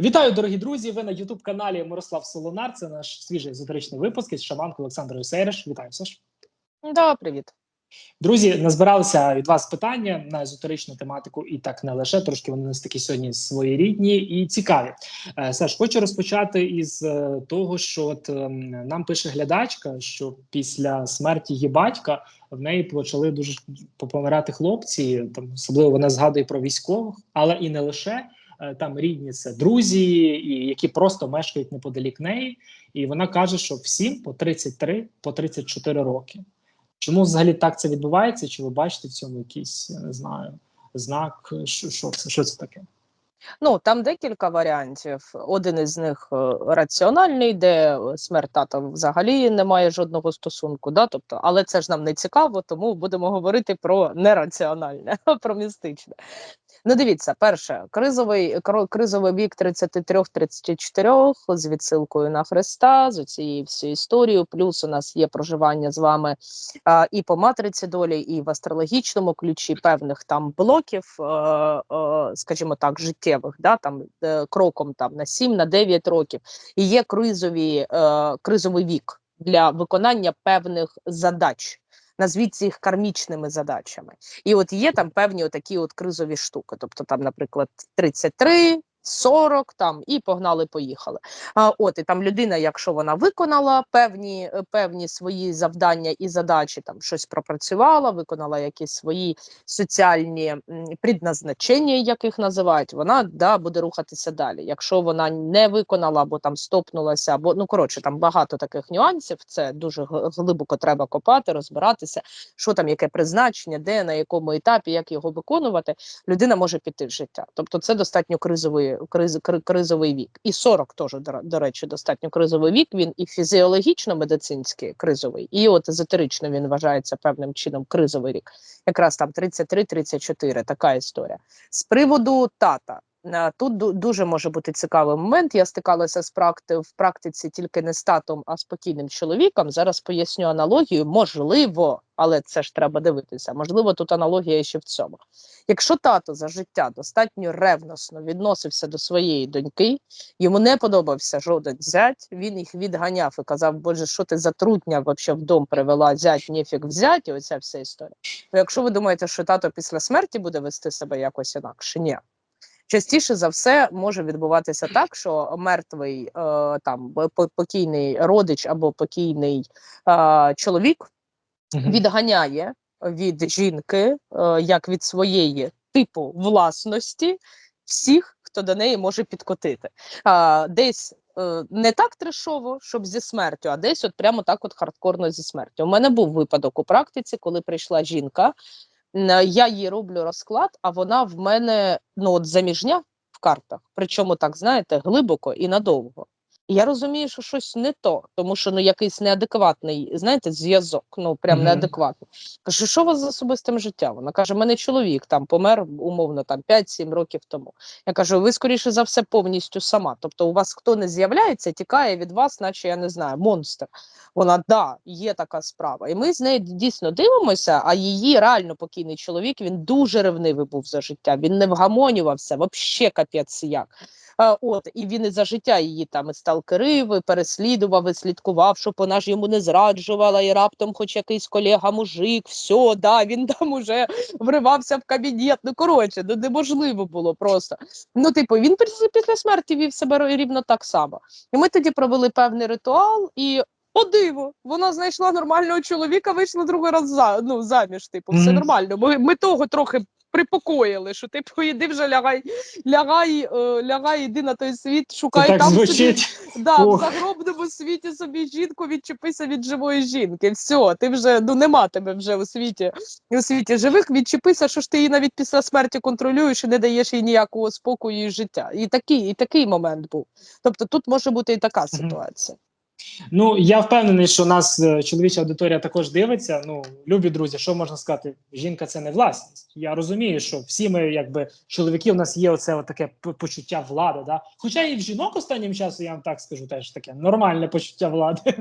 Вітаю, дорогі друзі! Ви на Ютуб каналі Мирослав Солонар. Це наш свіжий езотеричний випуск із шаманкою Олександрою Сейриш. Вітаю Саш. Да, привіт. Друзі, назбиралися від вас питання на езотеричну тематику, і так не лише трошки вони у нас такі сьогодні своєрідні і цікаві. Е, Саш, хочу розпочати із е, того, що от ем, нам пише глядачка, що після смерті її батька в неї почали дуже помирати хлопці. Там особливо вона згадує про військових, але і не лише. Е, Там рідні це друзі, і які просто мешкають неподалік неї, і вона каже, що всім по 33, по 34 роки. Чому взагалі так це відбувається? Чи ви бачите в цьому якийсь, я не знаю, знак? Що, що? Що це таке? Ну там декілька варіантів. Один із них е, раціональний, де смерть тата взагалі не має жодного стосунку. Да? Тобто, але це ж нам не цікаво, тому будемо говорити про нераціональне, про містичне. Ну, дивіться, перше, кризовий кризовий вік 33-34 з відсилкою на Христа, з цією всією історією. Плюс у нас є проживання з вами а, і по матриці долі, і в астрологічному ключі певних там блоків, е, е, скажімо так, життєвих, да, там е, кроком там на 7 на 9 років. І є кризові, е, кризовий вік для виконання певних задач. Назвіть їх кармічними задачами, і от є там певні отакі от кризові штуки. Тобто, там, наприклад, 33, 40, там і погнали, поїхали. А, от і там людина, якщо вона виконала певні, е, певні свої завдання і задачі, там щось пропрацювала, виконала якісь свої соціальні предназначення, як їх називають, вона да, буде рухатися далі. Якщо вона не виконала або там стопнулася, або ну коротше, там багато таких нюансів. Це дуже глибоко треба копати, розбиратися, що там, яке призначення, де на якому етапі, як його виконувати, людина може піти в життя. Тобто, це достатньо кризовий криз, кризовий вік. І 40 теж, до речі, достатньо кризовий вік. Він і фізіологічно медицинський кризовий, і от езотерично він вважається певним чином кризовий рік. Якраз там 33-34, така історія. З приводу тата. Е, Тут дуже може бути цікавий момент. Я стикалася з практи в практиці тільки не з татом, а спокійним чоловіком. Зараз поясню аналогію. Можливо, але це ж треба дивитися. Можливо, тут аналогія ще в цьому. Якщо тато за життя достатньо ревносно відносився до своєї доньки, йому не подобався жоден зять, він їх відганяв і казав, боже, що ти за трутня вообще в дом привела, зять, нефіг взять, і оця вся історія. То якщо ви думаєте, що тато після смерті буде вести себе якось інакше, ні. Частіше за все може відбуватися так, що мертвий е, там покійний родич або покійний е, чоловік відганяє від жінки, е, як від своєї типу власності, всіх, хто до неї може підкотити. А, десь е, не так трешово, щоб зі смертю, а десь от прямо так от хардкорно зі смертю. У мене був випадок у практиці, коли прийшла жінка. Н- Я їй роблю розклад, а вона в мене ну от заміжня в картах, причому так знаєте, глибоко і надовго. Я розумію, що щось не то, тому що ну якийсь неадекватний, знаєте, зв'язок, ну прям Мгм. неадекватний. Кажу, що у вас з особистим життям? Вона каже: мене чоловік там помер умовно там 5-7 років тому. Я кажу, ви скоріше за все повністю сама. Тобто, у вас хто не з'являється, тікає від вас, наче я не знаю, монстр. Вона да, є така справа. І ми з нею дійсно дивимося. А її реально покійний чоловік він дуже ревнивий був за життя. Він не вгамонювався, взагалі капець як. А, от і він і за життя її там і сталкерив, і переслідував, і слідкував, щоб вона ж йому не зраджувала, і раптом, хоч якийсь колега, мужик, все, да, він там уже вривався в кабінет. Ну коротше, ну неможливо було просто. Ну, типу, він після, після смерті вів себе рівно так само. І ми тоді провели певний ритуал, і о диво, вона знайшла нормального чоловіка, вийшла другий раз за, ну, заміж. Типу, все нормально. Ми, ми того трохи припокоїли, що типу, іди вже лягай, лягай, е, лягай, іди на той світ, Це шукай так там собі звучить. Да, в загробному світі собі жінку відчепися від живої жінки. Все, ти вже ну нема тебе вже у світі у світі живих. Відчепися, що ж ти її навіть після смерті контролюєш і не даєш їй ніякого спокою і життя. І такий, і такий момент був. Тобто тут може бути і така ситуація. Ну я впевнений, що нас е, чоловіча аудиторія також дивиться. Ну, любі друзі, що можна сказати? Жінка це не власність. Я розумію, що всі ми, якби чоловіки, у нас є оце таке почуття влади. Да? Хоча і в жінок останнім часом, я вам так скажу, теж таке нормальне почуття влади.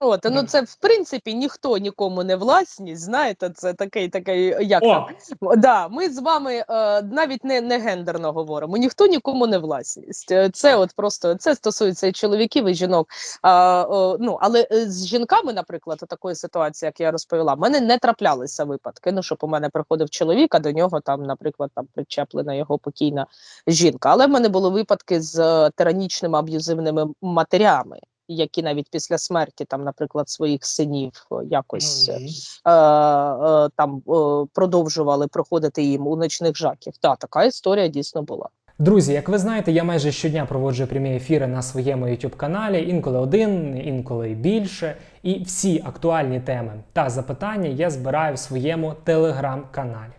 От, ну це в принципі ніхто нікому не власність. Знаєте, це такий такий, як О, Да, ми з вами е, навіть не, не гендерно говоримо. Ніхто нікому не власність. Е, Це от просто це стосується і чоловіків, і жінок. А, о, ну але е, з жінками, наприклад, такої ситуації, як я розповіла, в мене не траплялися випадки. Ну щоб у мене приходив чоловік, а до нього там, наприклад, там причеплена його покійна жінка. Але в мене були випадки з е, тиранічними аб'юзивними матерями. Які навіть після смерті, там, наприклад, своїх синів е, якось мгм. е, е, там е, продовжували проходити їм у ночних жаків. Так, така історія дійсно була. Друзі, як ви знаєте, я майже щодня проводжу прямі ефіри на своєму youtube каналі, інколи один, інколи більше. І всі актуальні теми та запитання я збираю в своєму телеграм-каналі.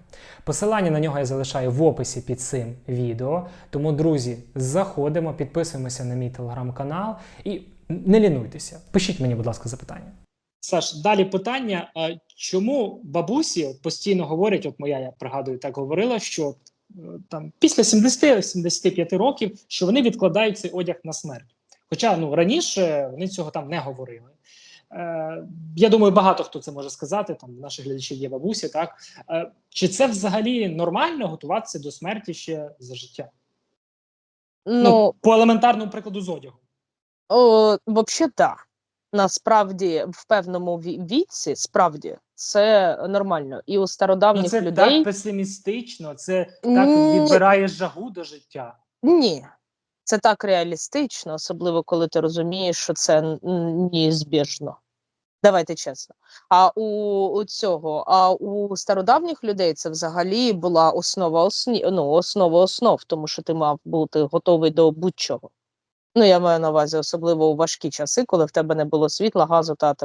Посилання на нього я залишаю в описі під цим відео. Тому, друзі, заходимо, підписуємося на мій телеграм-канал і не лінуйтеся. Пишіть мені, будь ласка, запитання. Саш, далі питання: чому бабусі постійно говорять, от моя, я пригадую, так говорила, що е, там після 70-75 років, що вони відкладають цей одяг на смерть. Хоча ну раніше вони цього там не говорили. Е, я думаю, багато хто це може сказати. Там наші глядачі є бабусі. Так е, чи це взагалі нормально готуватися до смерті ще за життя? Ну, по елементарному прикладу з одягом. О, взагалі, так. Насправді, в певному віці, справді, це нормально. І у стародавніх Ну, це людей так песимістично, це так Ні. відбирає жагу до життя. ні. Це так реалістично, особливо коли ти розумієш, що це неізбіжно. Давайте чесно. А у, у цього, а у стародавніх людей це взагалі була основа осні, ну, основа основ, тому що ти мав бути готовий до будь-чого. Ну, я маю на увазі, особливо у важкі часи, коли в тебе не було світла, газу та.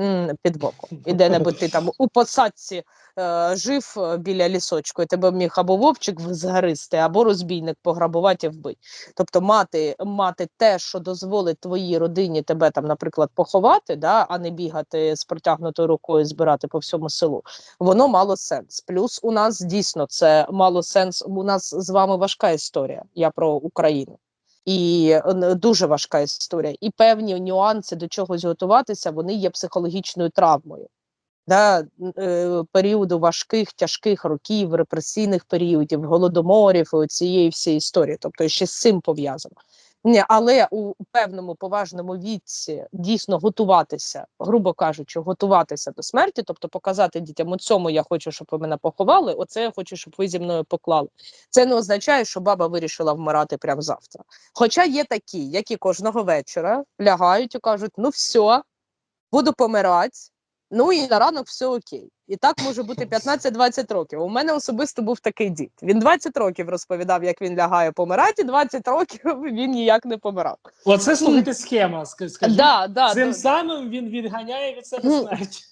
М, Під боком. І де-небудь ти там у посадці е, жив е, біля лісочку, і тебе міг або вовчик згристи, або розбійник пограбувати і вбити. Тобто мати, мати те, що дозволить твоїй родині тебе там, наприклад, поховати, да, а не бігати з протягнутою рукою, збирати по всьому селу, воно мало сенс. Плюс у нас дійсно це мало сенс. У нас з вами важка історія. Я про Україну. І е, дуже важка історія. І певні нюанси до чогось готуватися, вони є психологічною травмою. Да, е, періоду важких, тяжких років, репресійних періодів, голодоморів, цієї всієї історії. Тобто ще з цим пов'язано. Але у певному поважному віці дійсно готуватися, грубо кажучи, готуватися до смерті, тобто показати дітям, у цьому я хочу, щоб ви мене поховали, оце я хочу, щоб ви зі мною поклали. Це не означає, що баба вирішила вмирати прямо завтра. Хоча є такі, які кожного вечора лягають і кажуть: ну все, буду помирати, ну і на ранок все окей. І так може бути 15-20 років. У мене особисто був такий дід. Він 20 років розповідав, як він лягає помирати, і 20 років він ніяк не помирав. Оце слухайте схема. ск- Скажіть, Да, да, цим да. самим він відганяє від себе Ну, смерть.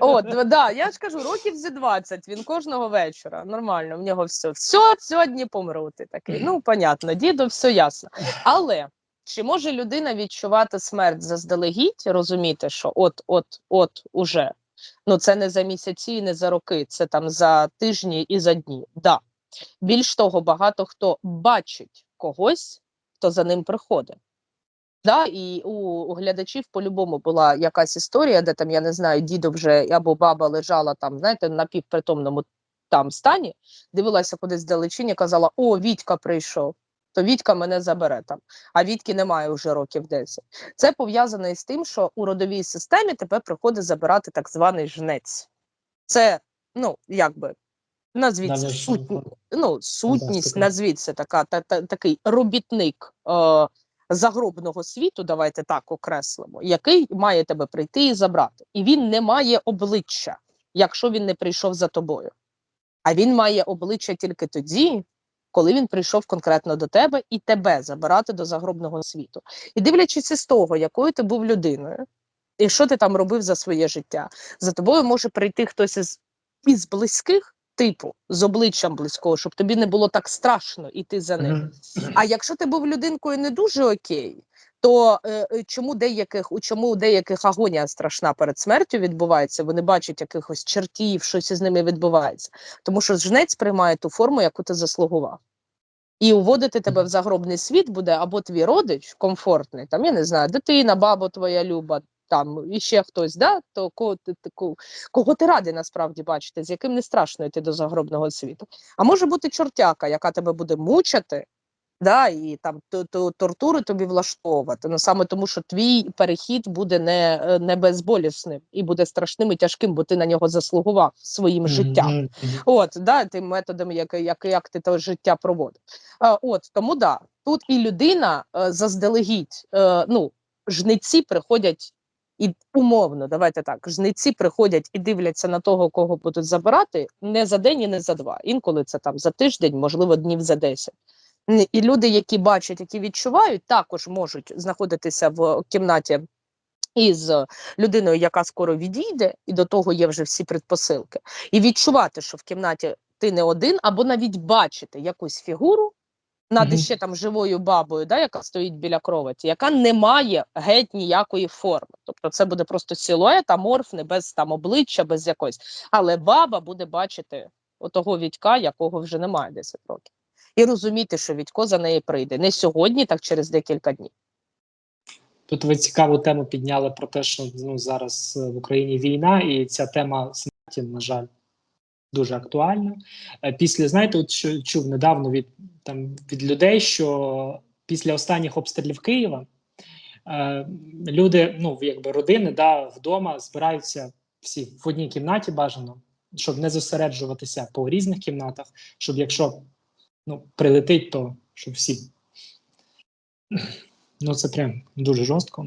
От, да, я ж кажу, років зі 20, він кожного вечора. Нормально, в нього все. Все, сьогодні помру. Ти такий. Ну, понятно, діду, все ясно. Але чи може людина відчувати смерть заздалегідь, розуміти, що от, от, от уже. Ну, це не за місяці, не за роки, це там за тижні і за дні. Да. Більш того, багато хто бачить когось, хто за ним приходить. Да, і у, у глядачів по-любому була якась історія, де там, я не знаю, дідо вже або баба лежала там, знаєте, на півпритомному там стані, дивилася кудись вдалечині, казала: О, Вітька прийшов, то Вітька мене забере там. А Вітьки немає вже років 10. Це пов'язано із тим, що у родовій системі тебе приходить забирати так званий жнець. Це, ну, якби. Назвіть Давня суть, ну, сутність, фантастика. назвіть це така, та, та, такий робітник е, загробного світу, давайте так окреслимо, який має тебе прийти і забрати. І він не має обличчя, якщо він не прийшов за тобою. А він має обличчя тільки тоді, коли він прийшов конкретно до тебе і тебе забирати до загробного світу. І дивлячись з того, якою ти був людиною, і що ти там робив за своє життя, за тобою може прийти хтось із, із близьких, типу, з обличчям близького, щоб тобі не було так страшно іти за ним. А якщо ти був людинкою не дуже окей, то е, е, чому деяких у чому у деяких агонія страшна перед смертю відбувається? Вони бачать якихось чертів, щось із ними відбувається. Тому що жнець приймає ту форму, яку ти заслугував. І уводити тебе в загробний світ буде або твій родич комфортний, там я не знаю, дитина, баба твоя люба, там іще хтось, да, то кого ти, ти- кого ти радий насправді бачити, з яким не страшно йти до загробного світу. А може бути чортяка, яка тебе буде мучити, да, і там ту, ту, тортури тобі влаштовувати. Ну саме тому, що твій перехід буде не, е, не безболісним і буде страшним і тяжким, бо ти на нього заслугував своїм життям. Мгм, мгм. От, да, тим методом, як, як, як ти те життя проводив. А, от, тому да, тут і людина е, заздалегідь, е, ну, жниці приходять і умовно, давайте так, жниці приходять і дивляться на того, кого будуть забирати, не за день і не за два. Інколи це там за тиждень, можливо, днів за десять. І люди, які бачать, які відчувають, також можуть знаходитися в кімнаті із людиною, яка скоро відійде, і до того є вже всі предпосилки, і відчувати, що в кімнаті ти не один, або навіть бачити якусь фігуру над Мгм. іще там живою бабою, да, яка стоїть біля кроваті, яка не має геть ніякої форми. Тобто це буде просто силует, аморфний, без там обличчя, без якоїсь. Але баба буде бачити отого Відька, якого вже немає 10 років. І розуміти, що Відько за неї прийде не сьогодні, так через декілька днів. Тут ви цікаву тему підняли про те, що ну, зараз е, в Україні війна, і ця тема смерті, на жаль, дуже актуальна. Е, Після, знаєте, от що чув недавно від, там, від людей, що після останніх обстрілів Києва е, люди, ну, якби родини, да, вдома збираються всі в одній кімнаті бажано, щоб не зосереджуватися по різних кімнатах, щоб якщо ну, прилетить, то щоб всі. Ну, це прям дуже жорстко.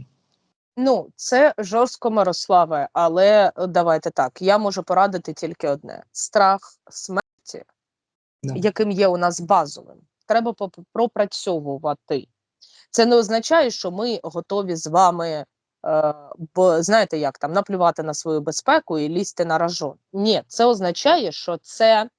Ну, це жорстко Мирославе, але давайте так. Я можу порадити тільки одне: страх смерті, Да. яким є у нас базовим, треба пропрацьовувати. Це не означає, що ми готові з вами, е, бо знаєте, як там наплювати на свою безпеку і лізти на ражон. Ні, це означає, що це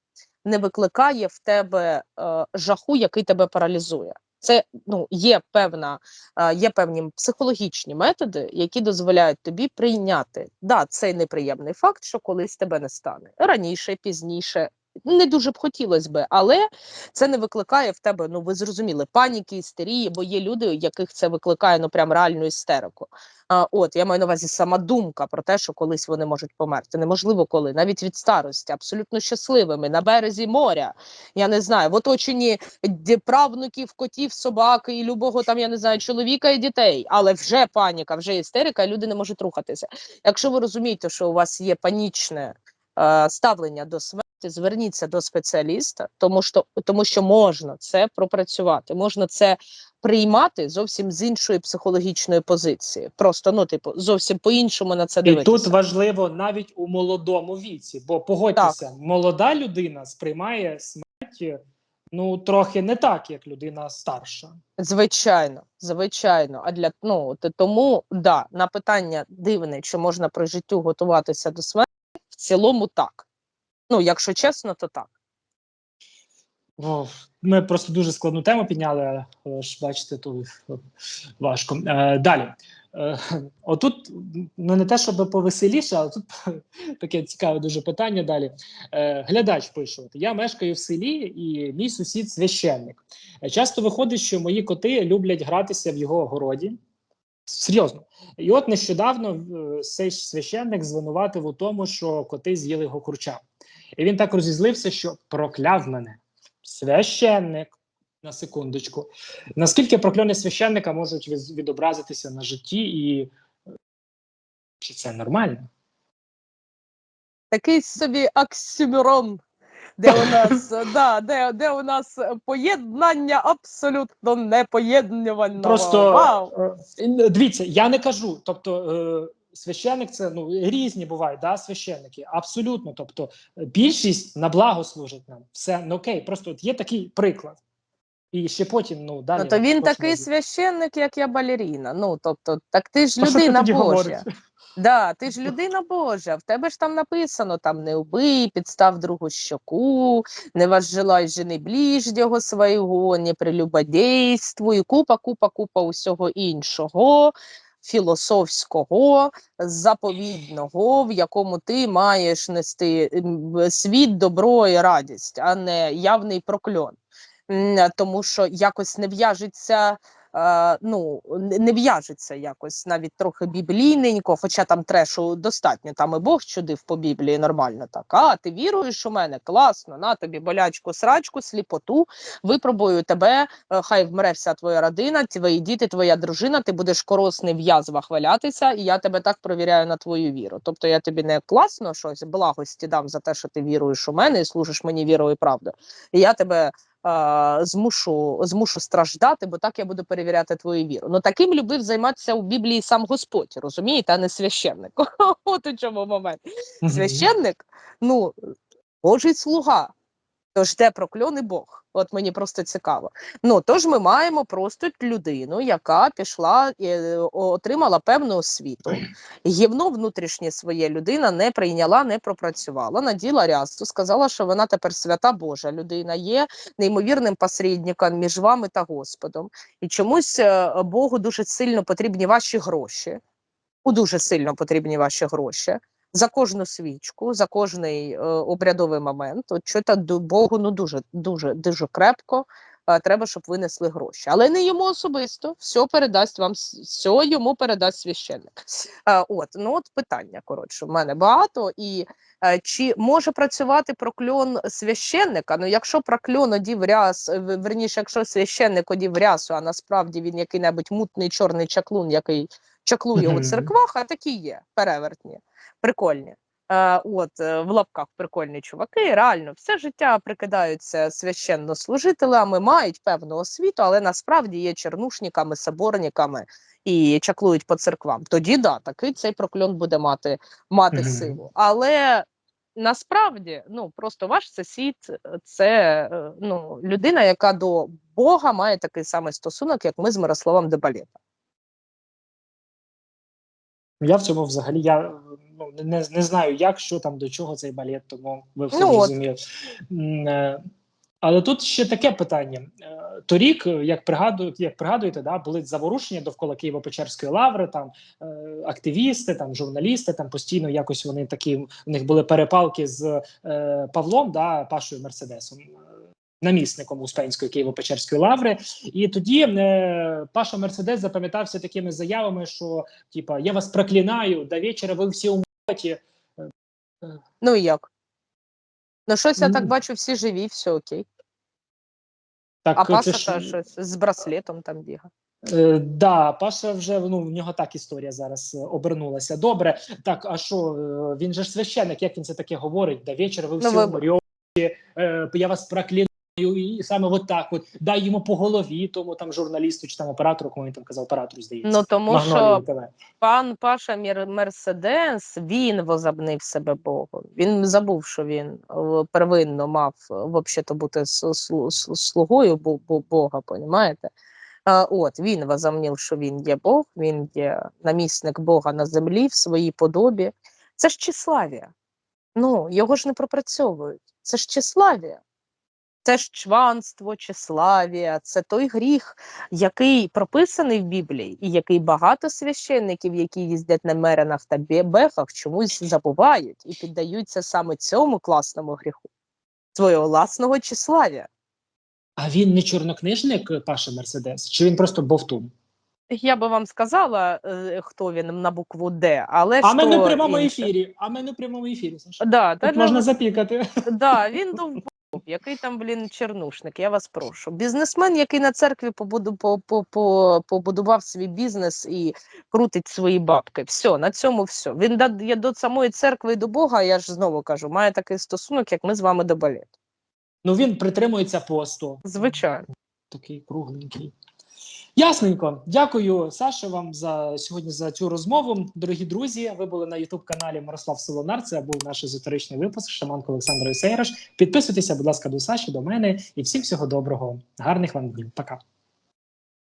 не викликає в тебе е, жаху, який тебе паралізує. Це ну є певна, е, є певні психологічні методи, які дозволяють тобі прийняти да, цей неприємний факт, що колись тебе не стане раніше, пізніше. Не дуже б хотілося би, але це не викликає в тебе, ну ви зрозуміли, паніки, істерії, бо є люди, у яких це викликає ну прям реальну істерику. А, от я маю на увазі сама думка про те, що колись вони можуть померти. Неможливо коли, навіть від старості, абсолютно щасливими на березі моря. Я не знаю, в оточенні правнуків, котів, собак і любого там, я не знаю, чоловіка і дітей, але вже паніка, вже істерика, і люди не можуть рухатися. Якщо ви розумієте, що у вас є панічне е, ставлення до смерті, зверніться до спеціаліста, тому що тому що можна це пропрацювати, можна це приймати зовсім з іншої психологічної позиції. Просто ну, типу, зовсім по-іншому на це І тут важливо навіть у молодому віці, бо погодьтеся, молода людина сприймає смерть ну трохи не так, як людина старша. Звичайно, звичайно. А для ну тому да, на питання дивне, чи можна при життю готуватися до смерті, в цілому так. Ну, якщо чесно, то так. Ми просто дуже складну тему підняли, але ж бачите, тут е, важко. Е, далі. Е, отут ну не те, щоб повеселіше, але тут таке цікаве дуже питання. Далі. Глядач пише: я мешкаю в селі, і мій сусід священник. Часто виходить, що мої коти люблять гратися в його городі. Серйозно. І от нещодавно цей священник звинуватив у тому, що коти з'їли його курча. І він так розізлився, що прокляв мене. Священник. На секундочку. Наскільки прокльони священника можуть відобразитися на житті, і е, чи це нормально? Такий собі оксюмірон, де у нас да, де, де у нас поєднання абсолютно непоєднувального. Просто Вау! е, дивіться, я не кажу. Тобто, е, священник це ну різні бувають, да, священники. Абсолютно. Тобто, е, більшість на благо служить нам. Все ну окей, просто от є такий приклад. І ще потім, ну далі. Ну, то він такий буде. священник, як я балеріна. Ну, тобто, так ти ж що ти людина Божа. Да, ти ж людина Божа, в тебе ж там написано там не убий, підстав другу щоку, не возжелай жени ближнього свого, не прелюбодействуй, купа, купа, купа усього іншого, філософського, заповідного, в якому ти маєш нести світ, добро і радість, а не явний прокльон. Тому що якось не в'яжеться ну не в'яжеться якось навіть трохи біблійненько, хоча там трешу достатньо. Там і Бог чудив по Біблії нормально так. А ти віруєш у мене? Класно, на тобі болячку, срачку, сліпоту, випробую тебе, е, хай вмре вся твоя родина, твої діти, твоя дружина, ти будеш корисний в язвах валятися, і я тебе так провіряю на твою віру. Тобто я тобі не класно щось благості дам за те, що ти віруєш у мене і служиш мені вірою і правдою. І я тебе е, змушу, змушу страждати, бо так я буду перевіряти твою віру. Ну таким любив займатися у Біблії сам Господь, розумієте, а не священник. От у чому момент. Священник, ну, Божий слуга. Тож де прокльоний Бог? От мені просто цікаво. Ну тож ми маємо просто людину, яка пішла і е, отримала певну освіту. Гівно внутрішнє своє людина не прийняла, не пропрацювала, наділа рясту, сказала, що вона тепер свята Божа людина, є неймовірним посередником між вами та Господом. І чомусь е, Богу дуже сильно потрібні ваші гроші. У дуже сильно потрібні ваші гроші за кожну свічку, за кожний е, обрядовий момент. От що до Богу ну дуже дуже дуже крепко. е, треба, щоб ви несли гроші, але не йому особисто. Все передасть вам, все йому передасть священник. Е, от ну от питання коротше, в мене багато. І е, чи може працювати прокльон священника? Ну, якщо прокльон одів ряс, е, верніше, якщо священник одів рясу, а насправді він який-небудь мутний чорний чаклун, який чаклує у церквах, а такі є перевертні прикольні. Е, от е, в лапках прикольні чуваки. Реально, все життя прикидаються священнослужителями, мають певну освіту, але насправді є чернушниками, соборниками і чаклують по церквам. Тоді да, такий цей прокльон буде мати, мати силу. Але насправді, ну просто ваш сусід е, це ну, людина, яка до Бога має такий самий стосунок, як ми з Мирославом Дебалєта. Я в цьому взагалі я ну, не, не знаю, як, що там, до чого цей балет, тому ви все Ну. М, е, Але тут ще таке питання. Е, Торік, як пригадую, як пригадуєте, да, були заворушення довкола Києво-Печерської лаври, там е, активісти, там журналісти, там постійно якось вони такі, у них були перепалки з е, Павлом, да, Пашою Мерседесом. Е, Намісником Успенської Києво-Печерської лаври, і тоді е, Паша Мерседес запам'ятався такими заявами, що типа я вас проклинаю, до вечора ви всі умрете. Ну і як? Ну, щось я так Ну. бачу, всі живі, все окей. Так, А це Паша ж- та щось з браслетом там бігає. Е, да, Паша вже ну в нього так історія зараз е, обернулася. Добре, так а що е, він же ж священник, як він це таке говорить? До вечора ви Ну, всі ви- умрете, е, я вас проклинаю. І саме от так, от дай йому по голові, тому там журналісту чи там оператору, кому він там казав, оператору здається. Ну тому Магнолії що ТВ. пан Паша Мір- Мерседес він возобнив себе Богом. Він забув, що він е, первинно мав е, взагалі бути слугою бо- бо- Бога, понімаєте? От він возомнив, що він є Бог, він є намісник Бога на землі в своїй подобі. Це ж числавія. Ну його ж не пропрацьовують. Це ж числавія. Це ж чванство, числавія, це той гріх, який прописаний в Біблії, і який багато священників, які їздять на меренах та бе- бехах, чомусь забувають і піддаються саме цьому класному гріху, свого власного числавія. А він не чорнокнижник Паша Мерседес, чи він просто бовтун? Я би вам сказала, е, хто він на букву Д, але А ми не в прямому інше. ефірі. А ми не в прямому ефірі. Саша. Да, Тут можна запікати. Да, він який там, блін, чернушник, я вас прошу. Бізнесмен, який на церкві побуду, по, по, по, побудував свій бізнес і крутить свої бабки. Все, на цьому все. Він я до самої церкви і до Бога, я ж знову кажу, має такий стосунок, як ми з вами до балету. Ну він притримується посту. Звичайно. Такий кругленький. Ясненько. Дякую, Саша, вам за сьогодні за цю розмову. Дорогі друзі, ви були на Ютуб каналі Мирослав Солонар. Це був наш езотеричний випуск. Шаманко Олександр Сейраш. Підписуйтеся, будь ласка, до Саші, до мене і всім всього доброго. Гарних вам днів. Пока.